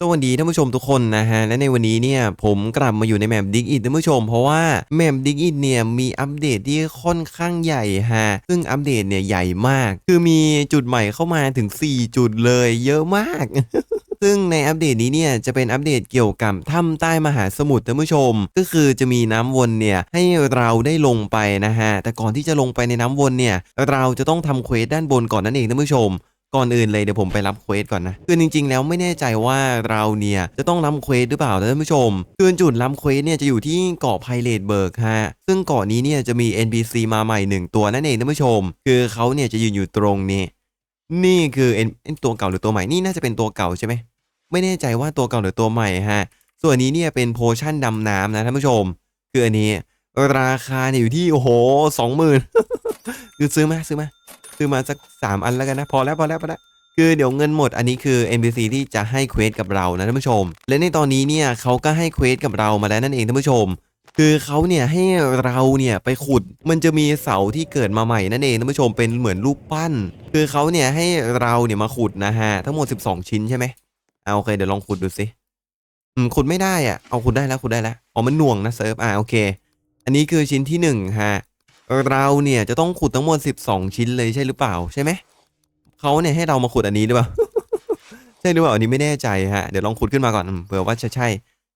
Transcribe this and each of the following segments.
สวัสดีท่านผู้ชมทุกคนนะฮะ และในวันนี้เนี่ยผมกลับมาอยู่ในแมปดิกอิท่านผู้ชม เพราะว่าแมปดิกอิเนี่ยมีอัปเดตที่ค่อนข้างใหญ่ฮะ ซึ่งอัปเดตเนี่ยใหญ่มาก คือมีจุดใหม่เข้ามาถึง 4 จุดเลยเยอะมากซึ่งในอัปเดตนี้เนี่ยจะเป็นอัปเดตเกี่ยวกับถ้ำใต้มหาสมุทรท่านผู้ชม ก็คือจะมีน้ำวนเนี่ยให้เราได้ลงไปนะฮะแต่ก่อนที่จะลงไปในน้ำวนเนี่ยเราจะต้องทำเควสด้านบนก่อนนั่นเองท่านผู้ชม ก่อนอื่นเลยเดี๋ยวผมไปรับเควสก่อนนะคือจริง ๆ แล้วไม่แน่ใจว่าเราเนี่ยจะต้องรับเควสหรือเปล่าท่านผู้ชมคือจุดรับเควสเนี่ยจะอยู่ที่เกาะไพเรตเบิร์กฮะซึ่งเกาะนี้เนี่ยจะมี NPC มาใหม่หนึ่งตัวนั่นเองท่านผู้ชม คือเขาเนี่ยจะยืนอยู่ตรงนี้ นี่คือเอ็นตัวเก่าหรือตัวใหม่นี่น่าจะเป็นตัวเก่าใช่ไหมไม่แน่ใจว่าตัวเก่าหรือตัวใหม่ฮะส่วนนนี้เนี่ยเป็นโพชั่นดำน้ำนะท่านผู้ชม คืออันนี้ ราคาเนี่ยอยู่ที่โอ้โหสองหมื่นคือซื้อมาซื้อมา ซื้อมาสักสามอันแล้วกันนะ พอแล้วพอแล้วพอแล้วคือเดี๋ยวเงินหมดอันนี้คือ NPC ที่จะให้เควสกับเรานะท่านผู้ชม และในตอนนี้เนี่ยเขาก็ให้เควสกับเรามาแล้วนั่นเองท่านผู้ชม คือเขาเนี่ยให้เราเนี่ยไปขุดมันจะมีเสาที่เกิดมาใหม่นั่นเองท่านผู้ชมเป็นเหมือนรูปปั้น คือเขาเนี่ยให้เราเนี่ยมาขุดนะฮะทั้งหมด 12 ชิ้นใช่ไหมเอาโอเคเดี๋ยวลองขุดดูสิอืมขุดไม่ได้อะเอาขุดได้แล้วขุดได้แล้วอ๋อมันหน่วงนะเซิร์ฟอ่าโอเค อันนี้คือชิ้นที่หนึ่งฮะ เราเนี่ยจะต้องขุดทั้งหมด 12 ชิ้นเลยใช่หรือเปล่าใช่ไหมเขาเนี่ยให้เรามาขุดอันนี้หรือเปล่า ใช่หรือเปล่าอันนี้ไม่แน่ใจฮะเดี๋ยวลองขุดขึ้นมาก่อนเผื่อว่าจะใช่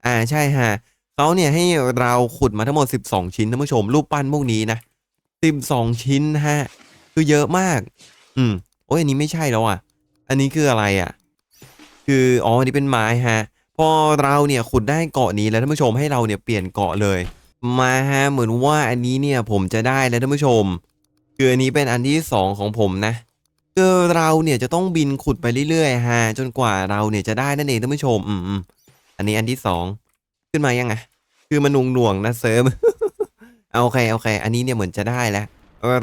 อ่าใช่ฮะเขาเนี่ยให้เราขุดมาทั้งหมด 12 ชิ้นท่านผู้ชมรูปปั้นพวกนี้นะ12 ชิ้นฮะคือเยอะมาก อืมโอ้ยอันนี้ไม่ใช่แล้วอะ อันนี้คืออะไรอะ คืออ๋ออันนี้เป็นไม้ฮะพอเราเนี่ยขุดได้เกาะนี้แล้วท่านผู้ชมให้เราเนี่ยเปลี่ยนเกาะเลย มาฮะเหมือนว่าอันนี้เนี่ยผมจะได้แล้วท่านผู้ชม คืออันนี้เป็นอันที่สองของผมนะคือเราเนี่ยจะต้องบินขุดไปเรื่อยๆฮะจนกว่าเราเนี่ยจะได้นั่นเองท่านผู้ชมอืมอันนี้อันที่สองขึ้นมายังไงคือมันนุงหน่วงนะเซิร์ฟเอาโอเคโอเค อันนี้เนี่ยเหมือนจะได้แล้ว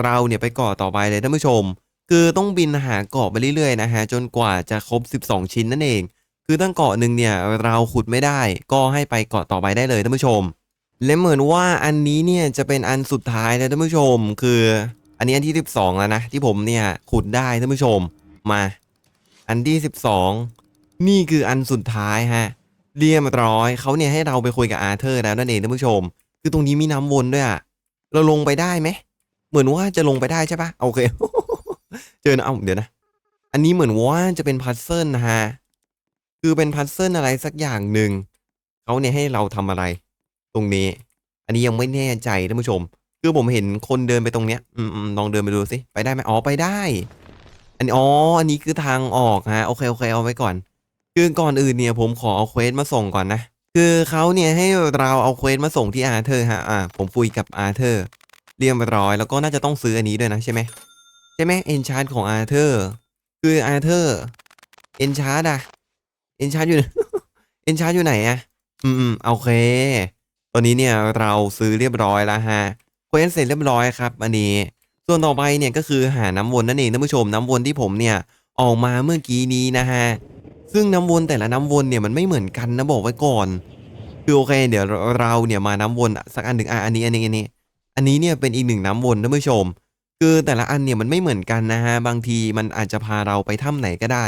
เราเนี่ยไปเกาะต่อไปเลยท่านผู้ชม คือต้องบินหาเกาะไปเรื่อยๆนะฮะจนกว่าจะครบ 12 ชิ้นนั่นเอง คือตั้งเกาะหนึ่งเนี่ยเราขุดไม่ได้ ก็ให้ไปเกาะต่อไปได้เลยท่านผู้ชม และเหมือนว่าอันนี้เนี่ยจะเป็นอันสุดท้ายแล้วท่านผู้ชม คือ อันนี้อันที่ 12 แล้วนะ ที่ผมเนี่ยขุดได้ท่านผู้ชมมา อันที่ 12 นี่คืออันสุดท้ายฮะเรียบร้อยเขาเนี่ยให้เราไปคุยกับอาเธอร์แล้วนั่นเองท่านผู้ชม คือตรงนี้มีน้ำวนด้วยอะเราลงไปได้ไหมเหมือนว่าจะลงไปได้ใช่ปะโอเค เจอนะเอาเดี๋ยวนะ อันนี้เหมือนว่าจะเป็นพัซเซิลนะฮะคือเป็นพัซเซิลอะไรสักอย่างหนึ่งเขาเนี่ยให้เราทำอะไร รงนี้ อันนี้ยังไม่แน่ใจท่านผู้ชม คือผมเห็นคนเดินไปตรงเนี้ยอืมลองเดินไปดูสิไปได้ไหมอ๋อไปได้ อันนี้อ๋ออันนี้คือทางออกฮะโอเคโอเคเอาไว้ก่อน คือก่อนอื่นเนี่ยผมขอเอาเควสมาส่งก่อนนะคือเขาเนี่ยให้เราเอาเควสมาส่งที่อาร์เธอร์ฮะอ่าผมคุยกับอาร์เธอร์เรียบร้อยแล้วก็น่าจะต้องซื้ออันนี้ด้วยนะใช่ไหมใช่ไหมเอนชาร์ดของอาร์เธอร์คืออาร์เธอร์เอนชาร์ดอะเอนชาร์ดอยู่เอนชาร์ดอยู่ไหนอะอืมอืมโอเค อนนี้เนี่ยเราซื้อเรียบร้อยแล้วฮะเควสเสร็จเรียบร้อยครับอันนี้ ส่วนต่อไปเนี่ยก็คือหาน้ำวนนั่นเองท่านผู้ชมน้ำวนที่ผมเนี่ยออกมาเมื่อกี้นี้นะฮะซึ่งน้ำวนแต่ละน้ำวนเนี่ยมันไม่เหมือนกันนะบอกไว้ก่อนคือโอเค เดี๋ยวเราเนี่ยมาน้ำวนสักอันหนึ่งอะอันนี้อันนี้อันนี้ อันนี้เนี่ยเป็นอีกหนึ่งน้ำวนท่านผู้ชม คือแต่ละอันเนี่ยมันไม่เหมือนกันนะฮะบางทีมันอาจจะพาเราไปถ้ำไหนก็ได้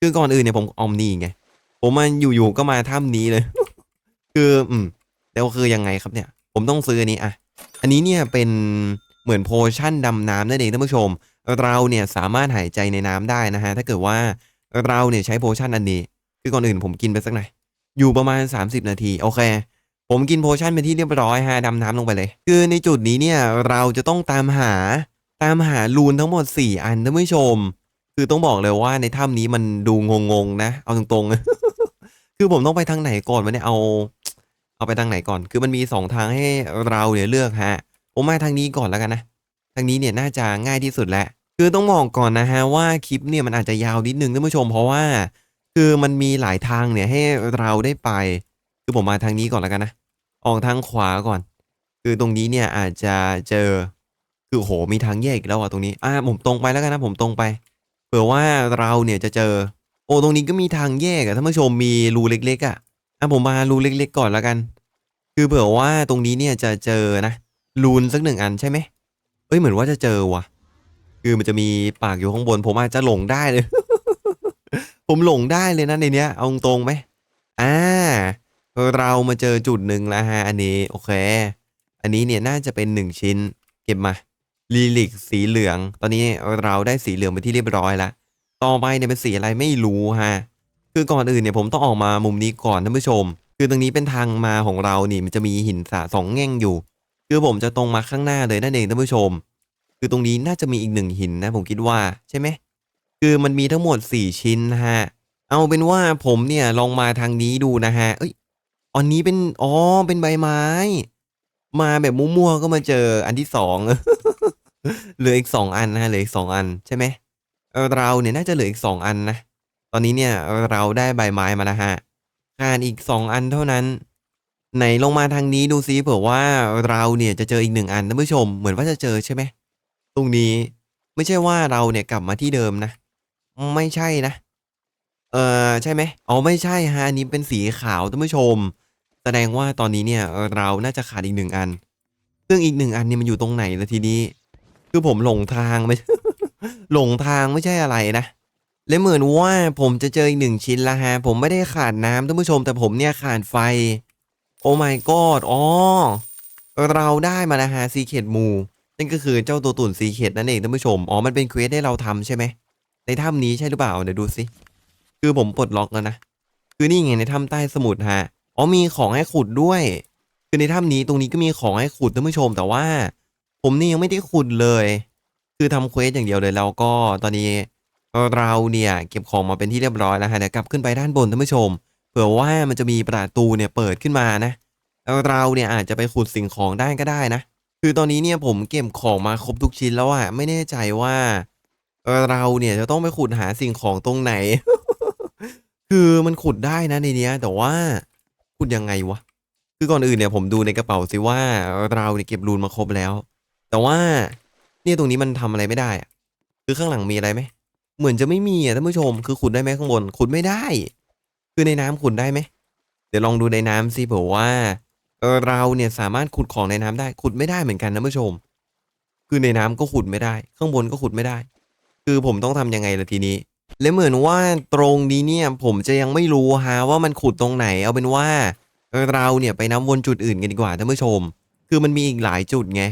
คือก่อนอื่นเนี่ยผมออมนี่ไงผมมาอยู่ๆก็มาถ้ำนี้เลย คืออืม แล้วคือยังไงครับเนี่ย ผมต้องซื้ออันนี้อะ อันนี้เนี่ยเป็นเหมือนโพชั่นดำน้ำนั่นเองท่านผู้ชม เราเนี่ยสามารถหายใจในน้ำได้นะฮะ ถ้าเกิดว่าเราเนี่ยใช้โพชั่นอันนี้ คือก่อนอื่นผมกินไปสักหน่อย อยู่ประมาณ 30 นาที โอเค ผมกินโพชั่นเป็นที่เรียบร้อยฮะดำน้ำลงไปเลย คือในจุดนี้เนี่ยเราจะต้องตามหาตามหารูนทั้งหมด 4 อันท่านผู้ชม คือต้องบอกเลยว่าในถ้ำนี้มันดูงงๆนะ เอาตรงๆ คือผมต้องไปทางไหนก่อนวะเนี่ยเอา เอาไปทางไหนก่อน คือมันมีสองทางให้เราเนี่ยเลือกฮะผมมาทางนี้ก่อนแล้วกันนะ ทางนี้เนี่ยน่าจะง่ายที่สุดแหละ คือต้องบอกก่อนนะฮะว่าคลิปเนี่ยมันอาจจะยาวนิดนึงท่านผู้ชม เพราะว่า คือมันมีหลายทางเนี่ยให้เราได้ไป คือผมมาทางนี้ก่อนแล้วกันนะ ออกทางขวาก่อน คือตรงนี้เนี่ยอาจจะเจอ คือโหมีทางแยกอีกแล้วอะตรงนี้ อ่าผมตรงไปแล้วกันนะ ผมตรงไป เผื่อว่าเราเนี่ยจะเจอ โอ้ตรงนี้ก็มีทางแยกอะท่านผู้ชมมีรูเล็ก ๆอะ อะผมมารูเล็กๆก่อนแล้วกัน คือเผื่อว่าตรงนี้เนี่ยจะเจอนะรูนสักหนึ่งอันใช่ไหมเอ้ยเหมือนว่าจะเจอว่ะ คือมันจะมีปากอยู่ข้างบน ผมอาจจะหลงได้เลย ผมหลงได้เลยนะในเนี้ยเอาตรงไหมอ่าเรามาเจอจุดหนึ่งแล้วฮะอันนี้โอเค อันนี้เนี่ยน่าจะเป็นหนึ่งชิ้น เก็บมาลีลิกสีเหลือง ตอนนี้เราได้สีเหลืองไปที่เรียบร้อยแล้วต่อไปเนี่ยเป็นสีอะไรไม่รู้ฮะ คือก่อนอื่นเนี่ยผมต้องออกมามุมนี้ก่อนท่านผู้ชม คือตรงนี้เป็นทางมาของเรานี่มันจะมีหินสะสองแง่งอยู่ คือผมจะตรงมาข้างหน้าเลยนั่นเองท่านผู้ชม คือตรงนี้น่าจะมีอีกหนึ่งหินนะ ผมคิดว่าใช่ไหมคือมันมีทั้งหมดสี่ชิ้นนะฮะ เอาเป็นว่าผมเนี่ยลองมาทางนี้ดูนะฮะ เอ้ย อันนี้เป็น อ๋อ เป็นใบไม้ มาแบบมั่วๆก็มาเจออันที่สอง เหลืออีกสองอันนะฮะ เหลืออีกสองอันใช่ไหมเเราเนี่ยน่าจะเหลืออีกสองอันนะ อนนี้เนี่ยเราได้ใบไม้มาแล้วฮะขาดอีกสองอันเท่านั้น ไหนลงมาทางนี้ดูซิเผื่อว่าเราเนี่ยจะเจออีกหนึ่งอันท่านผู้ชม เหมือนว่าจะเจอใช่ไหมตรงนี้ไม่ใช่ว่าเราเนี่ยกลับมาที่เดิมนะ ไม่ใช่นะ เออใช่ไหมอ๋อไม่ใช่ฮะอันนี้เป็นสีขาวท่านผู้ชม แสดงว่าตอนนี้เนี่ยเราน่าจะขาดอีกหนึ่งอัน ซึ่งอีกหนึ่งอันเนี่ยมันอยู่ตรงไหนละทีนี้ คือผมหลงทางไม่หลงทางไม่ใช่อะไรนะ และเหมือนว่าผมจะเจออีกหนึ่งชิ้นละฮะ ผมไม่ได้ขาดน้ำท่านผู้ชม แต่ผมเนี่ยขาดไฟ โอ้ my god อ๋อ เราได้มาแล้วฮะซีเคดมูนั่นก็คือเจ้าตัวตุ่นซีเคดนั่นเองท่านผู้ชม อ๋อ มันเป็นเควสให้เราทำใช่ไหม ในถ้ำนี้ใช่หรือเปล่า เดี๋ยวดูสิ คือผมปลดล็อกแล้วนะ คือนี่ไงในถ้ำใต้สมุทรฮะ อ๋อมีของให้ขุดด้วย คือในถ้ำนี้ตรงนี้ก็มีของให้ขุดท่านผู้ชม แต่ว่า ผมนี่ยังไม่ได้ขุดเลย คือทำเควสอย่างเดียวเลยแล้วก็ตอนนี้ เราเนี่ยเก็บของมาเป็นที่เรียบร้อยแล้วฮะเดี๋ยวกลับขึ้นไปด้านบนท่านผู้ชม เผื่อว่ามันจะมีประตูเนี่ยเปิดขึ้นมานะเราเนี่ยอาจจะไปขุดสิ่งของได้ก็ได้นะ คือตอนนี้เนี่ยผมเก็บของมาครบทุกชิ้นแล้วอะไม่แน่ใจว่าเราเนี่ยจะต้องไปขุดหาสิ่งของตรงไหน คือมันขุดได้นะในเนี้ย แต่ว่าขุดยังไงวะ คือก่อนอื่นเนี่ยผมดูในกระเป๋าสิว่าเราเนี่ยเก็บรูนมาครบแล้ว แต่ว่าเนี่ยตรงนี้มันทำอะไรไม่ได้อะคือข้างหลังมีอะไรไหม เหมือนจะไม่มีอะท่านผู้ชม คือขุดได้ไหมข้างบนขุดไม่ได้ คือในน้ำขุดได้ไหม เดี๋ยวลองดูในน้ำสิเผื่อว่าเราเนี่ยสามารถขุดของในน้ำได้ขุดไม่ได้เหมือนกันนะผู้ชม คือในน้ำก็ขุดไม่ได้ ข้างบนก็ขุดไม่ได้ คือผมต้องทำยังไงล่ะทีนี้ และเหมือนว่าตรงนี้เนี่ยผมจะยังไม่รู้ฮะว่ามันขุดตรงไหน เอาเป็นว่าเออเราเนี่ยไปน้ำวนจุดอื่นกันดีกว่าท่านผู้ชม คือมันมีอีกหลายจุดไง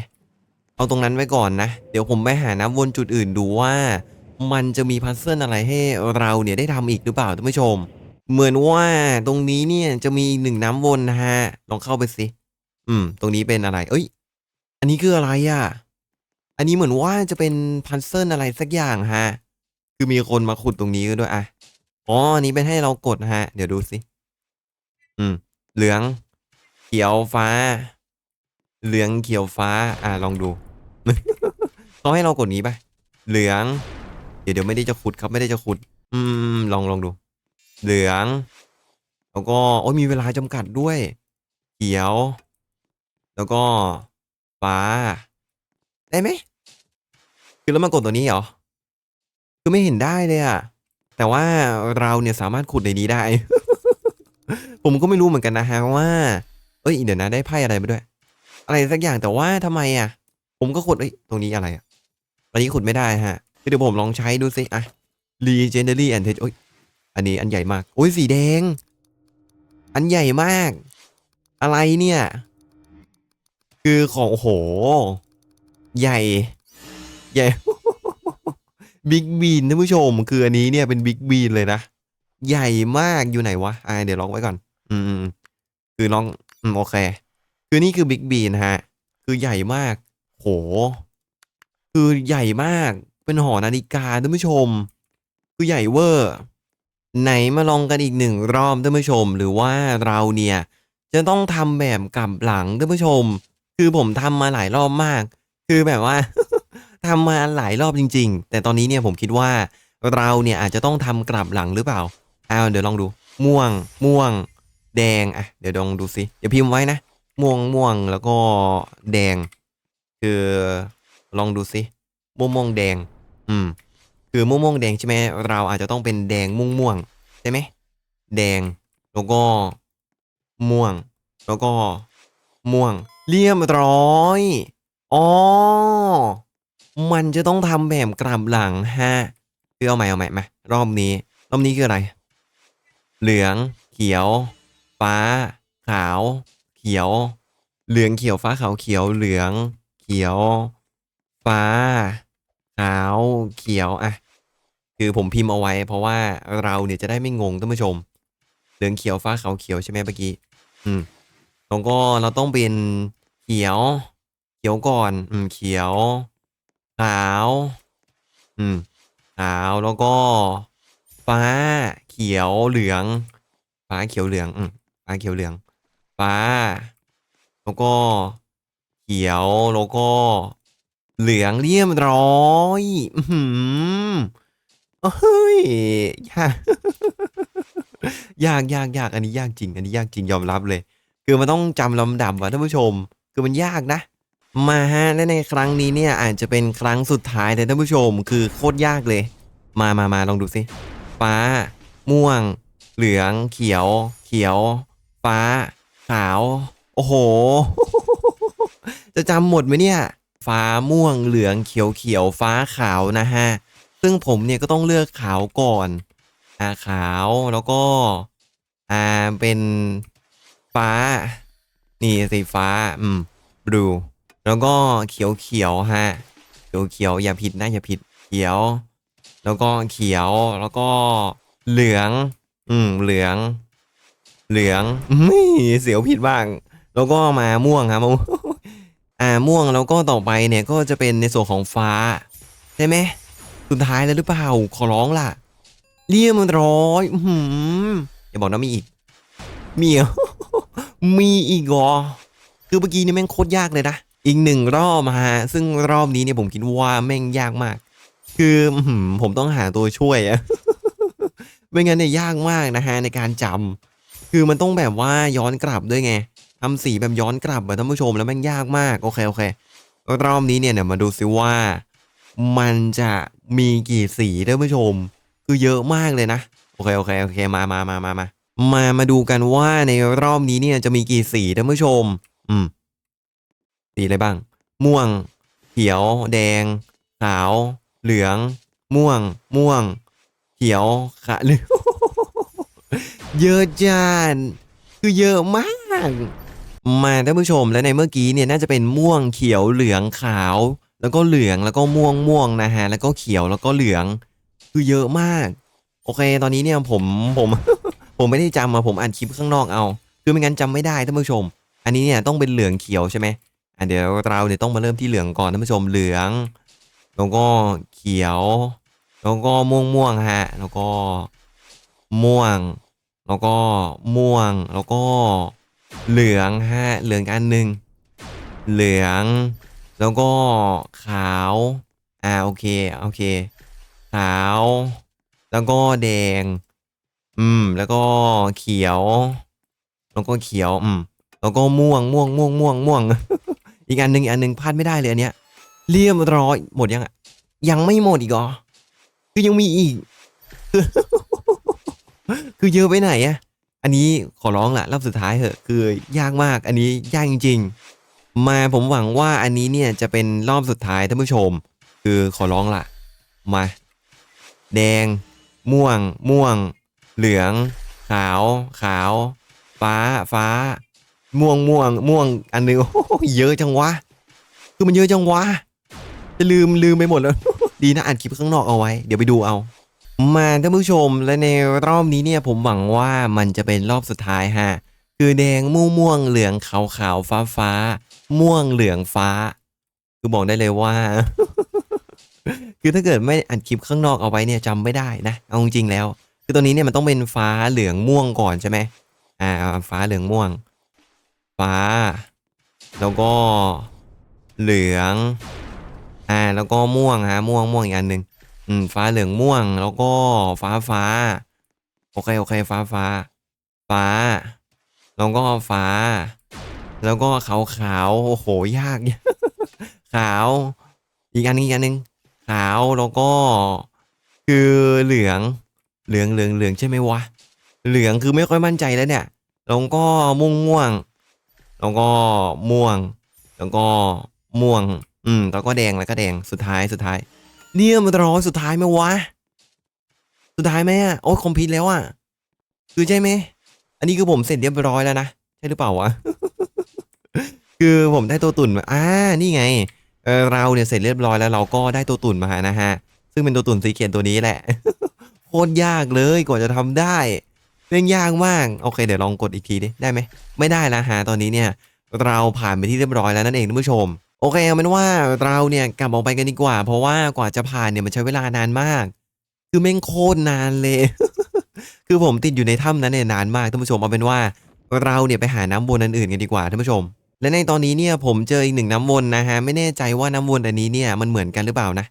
เอาตรงนั้นไว้ก่อนนะ เดี๋ยวผมไปหาน้ำวนจุดอื่นดูว่า มันจะมีพัซเซิลอะไรให้เราเนี่ยได้ทำอีกหรือเปล่าท่านผู้ชม เหมือนว่าตรงนี้เนี่ยจะมีหนึ่งน้ำวนนะฮะ ลองเข้าไปสิ อืม ตรงนี้เป็นอะไร เอ้ย อันนี้คืออะไรอะ อันนี้เหมือนว่าจะเป็นพัซเซิลอะไรสักอย่างฮะ คือมีคนมาขุดตรงนี้ด้วยอะ อ๋อ อันนี้เป็นให้เรากดฮะ เดี๋ยวดูสิ อืม เหลือง เขียวฟ้า เหลืองเขียวฟ้า อ่าลองดูเขาให้เรากดนี้ไปเหลือง ดี๋ยวเดี๋ยวไม่ได้จะขุดครับไม่ได้จะขุด อืม ลองลองดู เหลือง แล้วก็โอ้ยมีเวลาจำกัดด้วย เขียว แล้วก็ฟ้า ได้ไหมคือแล้วมากดตัวนี้เหรอคือไม่เห็นได้เลยอะแต่ว่าเราเนี่ยสามารถขุดในนี้ได้ ผมก็ไม่รู้เหมือนกันนะฮะว่า เอ้ยเดี๋ยวนะได้ไพ่อะไรมาด้วย อะไรสักอย่างแต่ว่าทำไมอะผมก็ขุดเอ้ยตรงนี้อะไรอะอันนี้ขุดไม่ได้ฮะ เดี๋ยวผมลองใช้ดูสิอะ Legendary and Tech โอ้ยอันนี้อันใหญ่มาก โอ้ยสีแดง อันใหญ่มาก อะไรเนี่ย คือของโอ้โห ใหญ่ ใหญ่บิ๊กบีนท่านผู้ชม คืออันนี้เนี่ยเป็นบิ๊กบีนเลยนะ ใหญ่มากอยู่ไหนวะอ่าเดี๋ยวลองไว้ก่อน อืมคือลองอืมโอเค คือนี่คือบิ๊กบีนฮะ คือใหญ่มาก โห คือใหญ่มาก เป็นหอนาฬิกาท่านผู้ชม คือใหญ่เวอร์ ไหนมาลองกันอีกหนึ่งรอบท่านผู้ชม หรือว่าเราเนี่ยจะต้องทำแบบกลับหลังท่านผู้ชม คือผมทำมาหลายรอบมาก คือแบบว่าทำมาหลายรอบจริง ๆ แต่ตอนนี้เนี่ยผมคิดว่า เราเนี่ยอาจจะต้องทำกลับหลังหรือเปล่าอ้าวเดี๋ยวลองดู ม่วง ม่วง แดงอะเดี๋ยวลองดูสิเดี๋ยวพิมพ์ไว้นะม่วงม่วงแล้วก็แดง คือลองดูสิม่วงม่วงแดง อืม คือม่วงม่วงแดงใช่ไหมเราอาจจะต้องเป็นแดงม่วงม่วงใช่ไหมแดงแล้วก็ม่วง แล้วก็ม่วง เรียบร้อยอ๋อมันจะต้องทำแบบกลับหลังฮะคือเอาใหม่เอาใหม่มารอบนี้ รอบนี้คืออะไร เหลือง เขียว ฟ้า ขาว เขียว เหลืองเขียวฟ้าขาวเขียวเหลือง เขียว ฟ้า ขาวเขียวอะคือผมพิมพ์เอาไว้ เพราะว่าเราเนี่ยจะได้ไม่งงท่านผู้ชม เหลืองเขียวฟ้าขาวเขียวใช่ไหมเมื่อกี้อืมแล้วก็เราต้องเป็นเขียว เขียวก่อน อืม เขียว ขาว อืม ขาวแล้วก็ ฟ้า เขียวเหลือง ฟ้าเขียวเหลืองอืมฟ้าเขียวเหลือง ฟ้า แล้วก็ เขียวแล้วก็ เหลืองเรียบร้อยอือหือเฮ้ยยากยากยากยากอันนี้ยากจริง อันนี้ยากจริงยอมรับเลย คือมันต้องจำลำดับว่ะท่านผู้ชม คือมันยากนะ มาฮะและในครั้งนี้เนี่ยอาจจะเป็นครั้งสุดท้ายเลยท่านผู้ชม คือโคตรยากเลย มามามาลองดูสิฟ้า ม่วง เหลือง เขียว เขียว ฟ้า ขาว โอ้โห จะจำหมดไหมเนี่ย ฟ้าม่วงเหลืองเขียวเขียวฟ้าขาวนะฮะ ซึ่งผมเนี่ยก็ต้องเลือกขาวก่อน อ่าขาวแล้วก็ อ่าเป็นฟ้า นี่สีฟ้า อืมบลูแล้วก็เขียวเขียวฮะ เขียวเขียวอย่าผิดนะอย่าผิดเขียว แล้วก็เขียวแล้วก็เหลือง อืมเหลือง เหลืองไม่เสียวผิดบ้าง แล้วก็มาม่วงครับ อ่าม่วงแล้วก็ต่อไปเนี่ยก็จะเป็นในส่วนของฟ้าใช่ไหมสุดท้ายแล้วหรือเปล่าขอร้องล่ะ เรียมันร้อยอือหืออย่าบอกนะมีอีกมีมีอีกเหรอคือเมื่อกี้นี่แม่งโคตรยากเลยนะอีกหนึ่งรอบฮะซึ่งรอบนี้เนี่ยผมคิดว่าแม่งยากมาก คืออื้อหือผมต้องหาตัวช่วยอะไม่งั้นเนี่ยยากมากนะฮะในการจำคือมันต้องแบบว่าย้อนกลับด้วยไง ทำสีแบบย้อนกลับอะท่านผู้ชมแล้วแม่งยากมากโอเคโอเครอบนี้เนี่ยเดี๋ยวมาดูซิว่า มันจะมีกี่สีท่านผู้ชม คือเยอะมากเลยนะโอเคโอเคโอเคมามามามามามามาดูกันว่าในรอบนี้เนี่ยจะมีกี่สีท่านผู้ชม อืม สีอะไรบ้าง ม่วง เขียว แดง ขาว เหลือง ม่วง ม่วง เขียวขะเหลืองเยอะจัดคือเยอะมาก มาท่านผู้ชมและในเมื่อกี้เนี่ยน่าจะเป็นม่วงเขียวเหลืองขาว แล้วก็เหลืองแล้วก็ม่วงม่วงนะฮะแล้วก็เขียวแล้วก็เหลือง คือเยอะมาก โอเค ตอนนี้เนี่ยผมผม ผมไม่ได้จำมาผมอ่านคลิปข้างนอกเอา คือไม่งั้นจำไม่ได้ท่านผู้ชม อันนี้เนี่ยต้องเป็นเหลืองเขียวใช่ไหมอะเดี๋ยวเราเนี่ยต้องมาเริ่มที่เหลืองก่อนท่านผู้ชมเหลืองแล้วก็เขียว แล้วก็ม่วงม่วงฮะ แล้วก็ม่วง แล้วก็ม่วงแล้วก็ เหลืองฮะเหลืองอันหนึ่งเหลือง แล้วก็ขาว อ่าโอเคโอเค ขาว แล้วก็แดง อืม แล้วก็เขียว แล้วก็เขียวอืมแล้วก็ม่วงม่วงม่วงม่วงม่วง อีกอันหนึ่งอีกอันหนึ่งพลาดไม่ได้เลยอันเนี้ยเรียบร้อยหมดยังอะยังไม่หมดอีกเหรอคือยังมีอีก คือเยอะไปไหนอะ อันนี้ขอร้องละรอบสุดท้ายเหอะคือยากมากอันนี้ยากจริง ๆ มาผมหวังว่าอันนี้เนี่ยจะเป็นรอบสุดท้ายท่านผู้ชม คือขอร้องละมา แดง ม่วง ม่วง เหลือง ขาว ขาว ฟ้า ฟ้า ม่วงม่วง ม่วง อันหนึงโอ้โหเยอะจังวะ คือมันเยอะจังวะจะลืมลืมไปหมดแล้ว ดีนะอ่านคลิปข้างนอกเอาไว้ เดี๋ยวไปดูเอา มาท่านผู้ชมและในรอบนี้เนี่ยผมหวังว่ามันจะเป็นรอบสุดท้ายฮะ คือแดงม่วงม่วงเหลืองขาวขาวฟ้าฟ้า ม่วงเหลืองฟ้า คือบอกได้เลยว่า คือถ้าเกิดไม่อัดคลิปข้างนอกเอาไว้เนี่ยจำไม่ได้นะเอาจริงแล้ว คือตัวนี้เนี่ยมันต้องเป็นฟ้าเหลืองม่วงก่อนใช่ไหมอ่า ฟ้าเหลืองม่วง ฟ้า แล้วก็เหลือง อ่าแล้วก็ม่วงฮะม่วงม่วงอีกอันหนึ่ง อืม ฟ้าเหลืองม่วง แล้วก็ฟ้าฟ้า โอเค โอเค ฟ้าฟ้า ฟ้า แล้วก็ฟ้า แล้วก็ขาวขาวโอ้โห ยาก ขาว อีกอันนึงอีกอันหนึ่งขาว แล้วก็ คือเหลือง เหลือง เหลือง เหลืองใช่ไหมวะ เหลืองคือไม่ค่อยมั่นใจแล้วเนี่ย แล้วก็ม่วงม่วง แล้วก็ม่วง แล้วก็ม่วง อืม แล้วก็แดง แล้วก็แดง สุดท้าย สุดท้าย เนี่ยมันร้อยสุดท้ายไหมวะ สุดท้ายไหมอะโอ้คอมพิวแล้วอะคือใช่ไหม อันนี้คือผมเสร็จเรียบร้อยแล้วนะใช่หรือเปล่าวะ คือผมได้ตัวตุ่นมาอ่านี่ไงเออเราเนี่ยเสร็จเรียบร้อยแล้วเราก็ได้ตัวตุ่นมานะฮะ ซึ่งเป็นตัวตุ่นสีเขียนตัวนี้แหละโคตรยากเลยกว่าจะทำได้เรื่องยากมากโอเค เดี๋ยวลองกดอีกทีดิได้ไหมไม่ได้ล้วฮะตอนนี้เนี่ย เราผ่านไปที่เรียบร้อยแล้วนั่นเองท่านผู้ชม โอเคเอาเป็นว่าเราเนี่ยกลับออกไปกันดีกว่า เพราะว่ากว่าจะผ่านเนี่ยมันใช้เวลานานมาก คือแม่งโคตรนานเลย คือผมติดอยู่ในถ้ำนั้นเนี่ยนานมากท่านผู้ชมเอาเป็นว่าเราเนี่ยไปหาน้ำวนอันอื่นกันดีกว่าท่านผู้ชม และในตอนนี้เนี่ยผมเจออีกหนึ่งน้ำวนนะฮะไม่แน่ใจว่าน้ำวนอันนี้เนี่ยมันเหมือนกันหรือเปล่านะ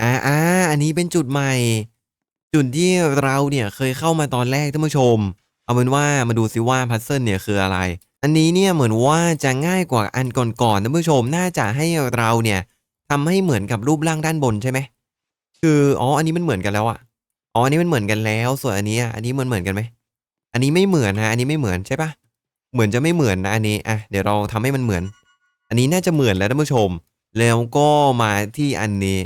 อ่าอ่าอันนี้เป็นจุดใหม่ จุดที่เราเนี่ยเคยเข้ามาตอนแรกท่านผู้ชม เอาเป็นว่ามาดูซิว่าพัซเซิลเนี่ยคืออะไร อันนี้เนี่ยเหมือนว่าจะง่ายกว่าอันก่อนๆท่านผู้ชมน่าจะให้เราเนี่ยทำให้เหมือนกับรูปร่างด้านบนใช่ไหมคืออ๋ออันนี้มันเหมือนกันแล้วอะอ๋ออันนี้มันเหมือนกันแล้ว ส่วนอันนี้อะอันนี้มันเหมือนกันไหมอันนี้ไม่เหมือนนะอันนี้ไม่เหมือนใช่ปะเหมือนจะไม่เหมือนนะอันนี้อะเดี๋ยวเราทำให้มันเหมือน อันนี้น่าจะเหมือนแล้วท่านผู้ชม แล้วก็มาที่อันนี้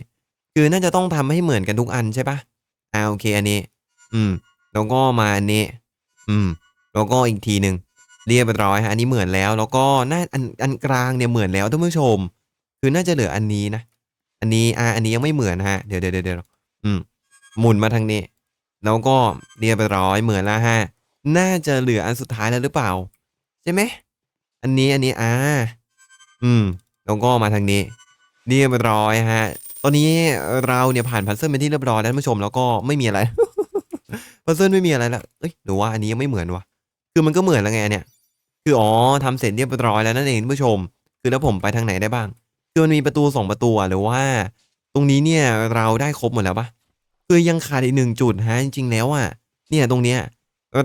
คือน่าจะต้องทำให้เหมือนกันทุกอันใช่ปะอ่าโอเคอันนี้ อืม แล้วก็มาอันนี้ อืม แล้วก็อีกทีหนึ่ง เรียบร้อยฮะอันนี้เหมือนแล้ว แล้วก็น่าอันอันกลางเนี่ยเหมือนแล้วท่านผู้ชม คือน่าจะเหลืออันนี้นะ อันนี้อ่าอันนี้ยังไม่เหมือนฮะเดี๋ยวเดี๋ยวเดี๋ยวอืมหมุนมาทางนี้ แล้วก็เรียบร้อยเหมือนแล้วฮะน่าจะเหลืออันสุดท้ายแล้วหรือเปล่า ใช่ไหมอันนี้อันนี้อ่าอืมแล้วก็มาทางนี้เรียบร้อยฮะ ตอนนี้เราเนี่ยผ่านพัซเซิลเป็นที่เรียบร้อยแล้วท่านผู้ชมแล้วก็ไม่มีอะไรพัซเซิลไม่มีอะไรแล้วเอ้ยหรือว่าอันนี้ยังไม่เหมือนวะ คือมันก็เหมือนล้วไงเนี่ย คืออ๋อทำเสร็จเรียบร้อยแล้วนั่นเองท่านผู้ชม คือแล้วผมไปทางไหนได้บ้าง คือมันมีประตูสองประตูหรือว่า ตรงนี้เนี่ยเราได้ครบหมดแล้วปะคือยังขาดอีกหนึ่งจุดฮะจริงๆแล้วอะ เนี่ยตรงเนี้ย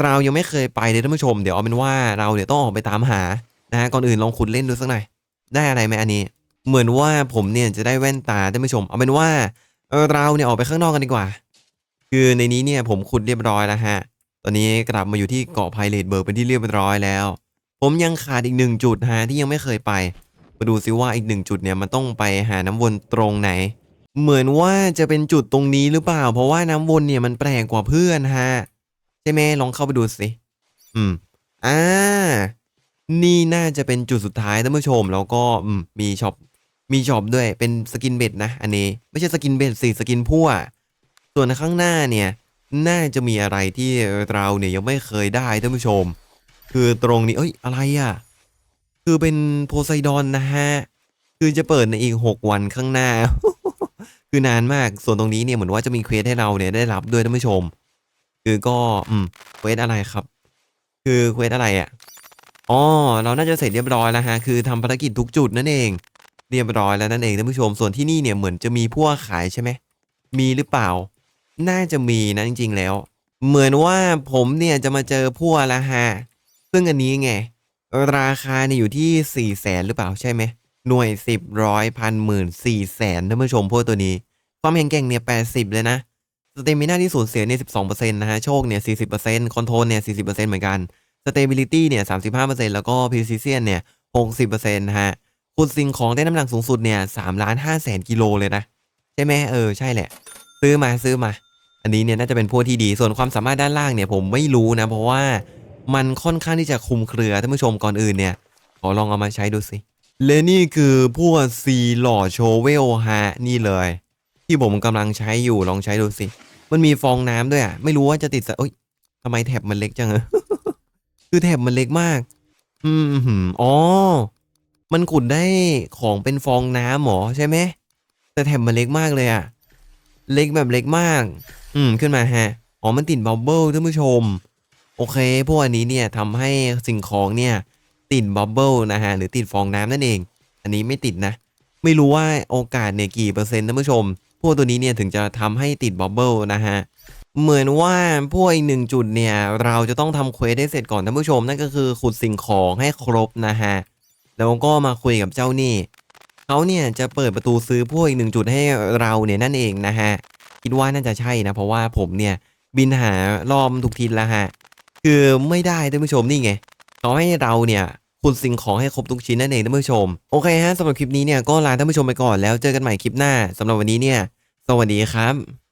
เรายังไม่เคยไปเลยท่านผู้ชม เดี๋ยวเอาเป็นว่าเราเดี๋ยวต้องออกไปตามหานะฮะก่อนอื่นลองขุดเล่นดูสักหน่อย ได้อะไรไหมอันนี้ เหมือนว่าผมเนี่ยจะได้แว่นตาท่านผู้ชม เอาเป็นว่าเออเราเนี่ยออกไปข้างนอกกันดีกว่า คือในนี้เนี่ยผมขุดเรียบร้อยแล้วฮะ ตอนนี้กลับมาอยู่ที่เกาะไพเรตเบิร์กเป็นที่เรียบร้อยแล้ว ผมยังขาดอีกหนึ่งจุดฮะที่ยังไม่เคยไป มาดูซิว่าอีกหนึ่งจุดเนี่ยมันต้องไปหาน้ำวนตรงไหน เหมือนว่าจะเป็นจุดตรงนี้หรือเปล่า เพราะว่าน้ำวนเนี่ยมันแปลกกว่าเพื่อนฮะใช่ไหมลองเข้าไปดูสิอืมอ่านี่น่าจะเป็นจุดสุดท้ายท่านผู้ชม แล้วก็อืมมีช็อปมีช็อปด้วยเป็นสกินเบ็ดนะ อันนี้ ไม่ใช่สกินเบ็ดสิสกินพั่วส่วนข้างหน้าเนี่ย น่าจะมีอะไรที่เราเนี่ยยังไม่เคยได้ท่านผู้ชม คือตรงนี้เอ้ยอะไรอะ คือเป็นโพไซดอนนะฮะ คือจะเปิดในอีก 6 วันข้างหน้า คือนานมากส่วนตรงนี้เนี่ยเหมือนว่าจะมีเควสให้เราเนี่ยได้รับด้วยท่านผู้ชม คือก็อืมเควสอะไรครับ คือเควสอะไรอะอ๋อเราน่าจะเสร็จเรียบร้อยแล้วฮะคือทำภารกิจทุกจุดนั่นเองเรียบร้อยแล้วนั่นเองท่านผู้ชมส่วนที่นี่เนี่ยเหมือนจะมีพวกขายใช่ไหมมีหรือเปล่า น่าจะมีนะจริงๆแล้ว เหมือนว่าผมเนี่ยจะมาเจอพวกแล้วฮะซึ่งอันนี้ไง ราคาเนี่ยอยู่ที่สี่แสนหรือเปล่าใช่ไหมหน่วยสิบร้อยพันหมื่นสี่แสนท่านผู้ชมพวกตัวนี้ ความแข็งแกร่งเนี่ยแปดสิบเลยนะสเตมิน่าที่สูญเสียเนี่ยสิบสองเปอร์เซ็นต์นะฮะโชคเนี่ยสี่สิบเปอร์เซ็นต์คอนโทรลเนี่ยสี่สิบเปอร์เซ็นต์เหมือนกันสเตบิลิตี้เนี่ยสามสิบห้าเปอร์เซ็นต์แล้วก็พิซิเซียนเนี่ยหกสิบเปอร์เซ็นต์นะฮะขุดสิ่งของได้น้ำหนักสูงสุดเนี่ยสามล้านห้าแสนกิโลเลยนะ ใช่ไหมเออใช่แหละ ซื้อมาซื้อมา อันนี้เนี่ยน่าจะเป็นพวกที่ดี ส่วนความสามารถด้านล่างเนี่ยผมไม่รู้นะ เพราะว่ามันค่อนข้างที่จะคุมเครือท่านผู้ชมก่อนอื่นเนี่ย ขอลองเอามาใช้ดูสิ และนี่คือพวกซีหล่อโชเวลฮะนี่เลย ที่ผมกำลังใช้อยู่ลองใช้ดูสิ มันมีฟองน้ำด้วยอะไม่รู้ว่าจะติดสะเอ้ยทำไมแถบมันเล็กจังอะคือแถบมันเล็กมาก อืมอ๋อ มันขุดได้ของเป็นฟองน้ำหมอใช่ไหมแต่แถบมันเล็กมากเลยอะเล็กแบบเล็กมาก อืม ขึ้นมาฮะ อ๋อ มันติดบับเบิลท่านผู้ชม โอเค พวกอันนี้เนี่ยทำให้สิ่งของเนี่ย ติดบับเบิลนะฮะ หรือติดฟองน้ำนั่นเอง อันนี้ไม่ติดนะ ไม่รู้ว่าโอกาสเนี่ยกี่เปอร์เซ็นต์ท่านผู้ชม พวกตัวนี้เนี่ยถึงจะทำให้ติดบับเบิลนะฮะ เหมือนว่าพวกอีกหนึ่งจุดเนี่ย เราจะต้องทำเควสให้เสร็จก่อนท่านผู้ชม นั่นก็คือขุดสิ่งของให้ครบนะฮะ แล้วก็มาคุยกับเจ้านี่เขาเนี่ยจะเปิดประตูซื้อพวกอีกหนึ่งจุดให้เราเนี่ยนั่นเองนะฮะ คิดว่าน่าจะใช่นะ เพราะว่าผมเนี่ยบินหารอบทุกทิศแล้วฮะ คือไม่ได้ท่านผู้ชมนี่ไงเขาให้เราเนี่ยคุณสิ่งของให้ครบทุกชิ้นนั่นเองท่านผู้ชม โอเคฮะสำหรับคลิปนี้เนี่ยก็ลาท่านผู้ชมไปก่อนแล้วเจอกันใหม่คลิปหน้าสำหรับวันนี้เนี่ย สวัสดีครับ